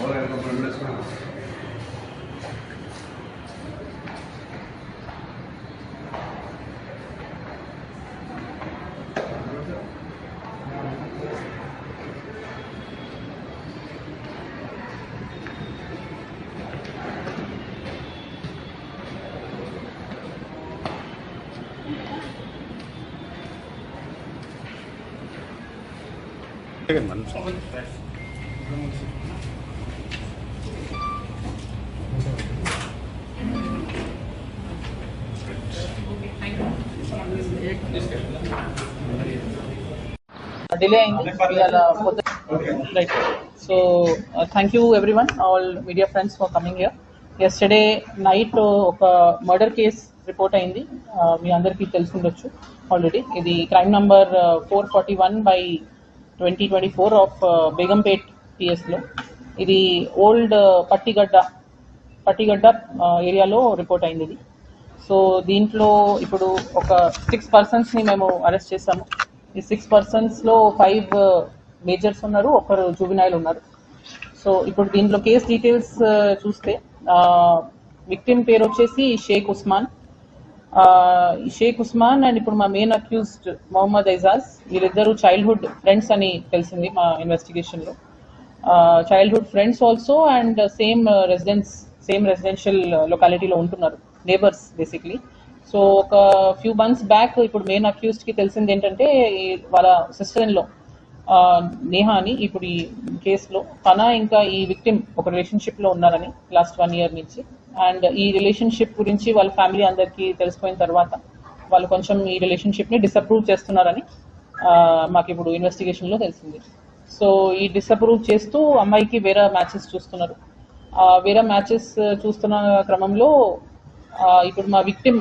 Ahora el nombre del delay అయింది ఇవాళ పొద్దు right so thank you everyone all media friends for coming here yesterday night ఒక murder case report అయింది. మీ అందరికీ తెలుసుండొచ్చు ఆల్రెడీ ఇది crime number four forty one by twenty twenty four of uh, Begumpet పిఎస్లో ఇది old uh, Pattigadda Pattigadda uh, ఏరియాలో report అయింది ఇది సో దీంట్లో ఇప్పుడు ఒక సిక్స్ పర్సన్స్ని మేము అరెస్ట్ చేసాము ఈ సిక్స్ పర్సన్స్లో ఫైవ్ మేజర్స్ ఉన్నారు ఒకరు జూవినాయిల్ ఉన్నారు. సో ఇప్పుడు దీంట్లో కేస్ డీటెయిల్స్ చూస్తే విక్టిమ్ పేరు వచ్చేసి షేక్ ఉస్మాన్ షేక్ ఉస్మాన్ అండ్ ఇప్పుడు మా మెయిన్ అక్యూజ్డ్ మొహమ్మద్ ఐజాజ్ వీరిద్దరూ చైల్డ్హుడ్ ఫ్రెండ్స్ అని తెలిసింది మా ఇన్వెస్టిగేషన్లో childhood friends also and same residence same residential లొకాలిటీలో ఉంటున్నారు నేబర్స్ బేసిక్లీ సో ఒక ఫ్యూ మంత్స్ బ్యాక్ ఇప్పుడు మెయిన్ అక్యూజ్డ్కి తెలిసింది ఏంటంటే వాళ్ళ సిస్టర్లో నేహా అని ఇప్పుడు ఈ కేసులో తన ఇంకా ఈ విక్టిమ్ ఒక రిలేషన్షిప్లో ఉన్నారని లాస్ట్ వన్ ఇయర్ నుంచి. అండ్ ఈ రిలేషన్షిప్ గురించి వాళ్ళ ఫ్యామిలీ అందరికీ తెలిసిపోయిన తర్వాత వాళ్ళు కొంచెం ఈ రిలేషన్షిప్ని డిసప్రూవ్ చేస్తున్నారని మాకు ఇప్పుడు ఇన్వెస్టిగేషన్లో తెలిసింది. సో ఈ డిసప్రూవ్ చేస్తూ అమ్మాయికి వేరే మ్యాచెస్ చూస్తున్నారు. వేరే మ్యాచెస్ చూస్తున్న క్రమంలో ఇప్పుడు మా విక్టిమ్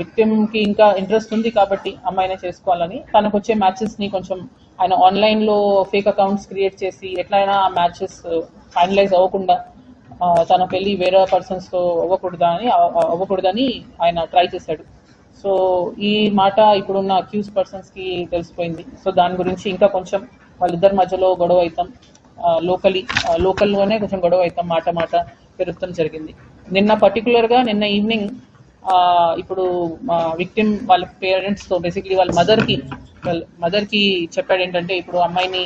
విక్టిమ్కి ఇంకా ఇంట్రెస్ట్ ఉంది కాబట్టి అమ్మాయినే చేసుకోవాలని. తనకు వచ్చే మ్యాచెస్ని కొంచెం ఆయన ఆన్లైన్లో ఫేక్ అకౌంట్స్ క్రియేట్ చేసి ఎట్లయినా ఆ మ్యాచెస్ ఫైనలైజ్ అవ్వకుండా తన పెళ్ళి వేరే పర్సన్స్తో అవ్వకూడదా అని అవ్వకూడదని ఆయన ట్రై చేశాడు. సో ఈ మాట ఇప్పుడున్న అక్యూస్ పర్సన్స్కి తెలిసిపోయింది. సో దాని గురించి ఇంకా కొంచెం వాళ్ళిద్దరి మధ్యలో గొడవ అవుతాం లోకలీ లోకల్లోనే కొంచెం గొడవ అవుతాం మాట మాట పెరుగుతాం జరిగింది. నిన్న పర్టికులర్గా నిన్న ఈవినింగ్ ఇప్పుడు మా విక్టిమ్ వాళ్ళ పేరెంట్స్తో బేసిక్లీ వాళ్ళ మదర్కి వాళ్ళ మదర్కి చెప్పాడు ఏంటంటే ఇప్పుడు అమ్మాయిని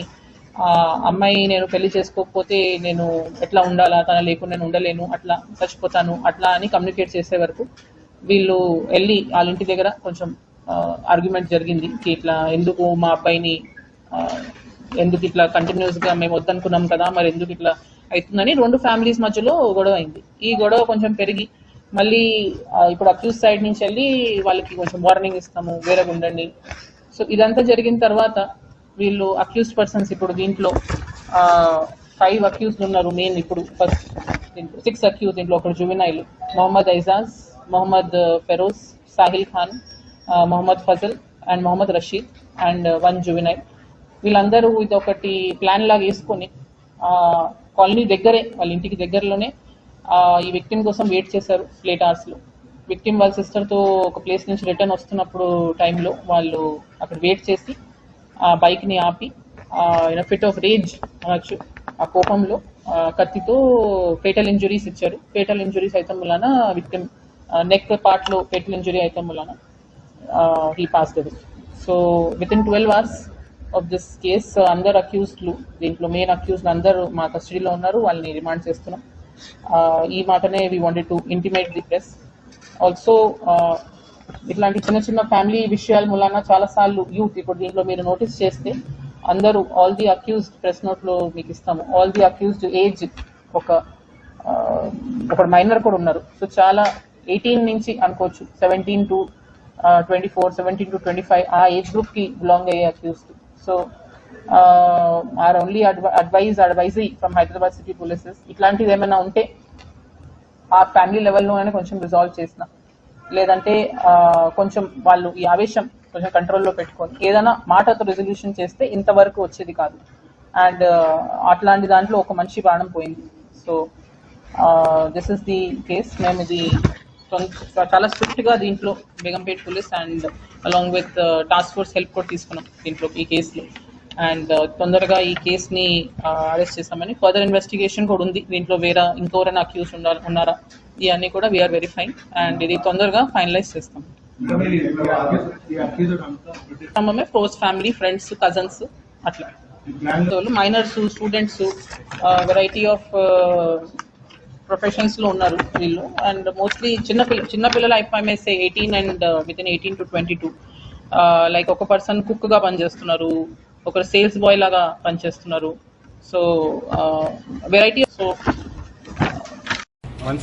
అమ్మాయి నేను పెళ్ళి చేసుకోకపోతే నేను ఎట్లా ఉండాలా? తన లేకుండా నేను ఉండలేను అట్లా చచ్చిపోతాను అట్లా అని కమ్యూనికేట్ చేసే వరకు వీళ్ళు వెళ్ళి వాళ్ళ ఇంటి దగ్గర కొంచెం ఆర్గ్యుమెంట్ జరిగింది ఇట్లా ఎందుకు మా అబ్బాయిని ఎందుకు ఇట్లా కంటిన్యూస్గా మేము వద్దనుకున్నాం కదా మరి ఎందుకు ఇట్లా అవుతుందని రెండు ఫ్యామిలీస్ మధ్యలో గొడవ అయింది. ఈ గొడవ కొంచెం పెరిగి మళ్ళీ ఇప్పుడు అక్యూజ్ సైడ్ నుంచి వెళ్ళి వాళ్ళకి కొంచెం వార్నింగ్ ఇస్తాము వేరే ఉండండి. సో ఇదంతా జరిగిన తర్వాత వీళ్ళు అక్యూజ్ పర్సన్స్ ఇప్పుడు దీంట్లో ఫైవ్ అక్యూజ్డ్ ఉన్నారు మెయిన్ ఇప్పుడు ఫస్ట్ సిక్స్ అక్యూజ్ దీంట్లో ఒకడు juvenile Mohammed Aijaz Mohammed Feroz Sahil Khan Mohammed Fazal and Mohammed Rasheed and one juvenile వీళ్ళందరూ ఇది ఒకటి ప్లాన్ లాగా వేసుకొని కాలనీ దగ్గరే వాళ్ళ ఇంటికి దగ్గరలోనే ఈ విక్టిమ్ కోసం వెయిట్ చేశారు లేట్ అవర్స్లో విక్టిమ్ వాళ్ళ సిస్టర్తో ఒక ప్లేస్ నుంచి రిటర్న్ వస్తున్నప్పుడు టైంలో వాళ్ళు అక్కడ వెయిట్ చేసి ఆ బైక్ని ఆపి ఫిట్ ఆఫ్ రేంజ్ అనొచ్చు. ఆ కోపంలో కత్తితో ఫేటల్ ఇంజురీస్ ఇచ్చారు. ఫేటల్ ఇంజురీస్ అయితే వలన విక్టిమ్ నెక్ పార్ట్లో ఫేటల్ ఇంజురీ అయితే వలన he pass away so with in twelve hours of this case అందరు అక్యూస్డ్లు దీంట్లో మెయిన్ అక్యూస్డ్ అందరూ మా కస్టడీలో ఉన్నారు వాళ్ళని రిమాండ్ చేస్తున్నాం. ఈ మాటనే we wanted to intimate the press also ఇట్లాంటి చిన్న చిన్న ఫ్యామిలీ విషయాల మూలాన చాలా సార్లు యూత్ ఇప్పుడు దీంట్లో మీరు నోటీస్ చేస్తే అందరూ ఆల్ ది అక్యూజ్డ్ ప్రెస్ నోట్లో మీకు ఇస్తాము. ఆల్ ది అక్యూజ్డ్ ఏజ్ ఒక ఒక మైనర్ కూడా ఉన్నారు. సో చాలా ఎయిటీన్ నుంచి అనుకోవచ్చు. Seventeen to twenty four seventeen to twenty five ఆ ఏజ్ గ్రూప్కి బిలాంగ్ అయ్యే accused so are only advise advisory from Hyderabad city polices ఇట్లాంటిది ఏమైనా ఉంటే ఆ ఫ్యామిలీ లెవెల్లోనే కొంచెం రిజాల్వ్ చేసిన. లేదంటే కొంచెం వాళ్ళు ఈ ఆవేశం కొంచెం కంట్రోల్లో పెట్టుకొని ఏదైనా మాటతో రెజల్యూషన్ చేస్తే ఇంతవరకు వచ్చేది కాదు. అండ్ అట్లాంటి దాంట్లో ఒక మనిషి ప్రాణం పోయింది. So this is the case మేము ఇది చాలా స్ట్రిక్ట్గా దీంట్లో Begumpet police and along with task force help కూడా తీసుకున్నాం దీంట్లో ఈ కేసులో అండ్ uh, తొందరగా ఈ కేసుని uh, అరెస్ట్ చేస్తామని ఫర్దర్ ఇన్వెస్టిగేషన్ కూడా ఉంది. దీంట్లో వేరే ఇంకెవరైనా అక్యూస్ ఉండాలి ఉన్నారా? ఇవన్నీ కూడా వీఆర్ వెరిఫైంగ్ అండ్ ఇది తొందరగా ఫైనలైజ్ చేస్తాం. కుటుంబమే క్లోజ్ ఫ్యామిలీ ఫ్రెండ్స్ కజన్స్ అట్లా. మైనర్స్ స్టూడెంట్స్ వెరైటీ ఆఫ్ ప్రొఫెషన్స్లో ఉన్నారు వీళ్ళు. అండ్ మోస్ట్లీ చిన్న పిల్ల చిన్న పిల్లలు అయిపోయి eighteen and with in eighteen to twenty two like ఒక పర్సన్ కుక్గా పనిచేస్తున్నారు. ఒకరు సేల్స్ బాయ్ లాగా పనిచేస్తున్నారు. So variety so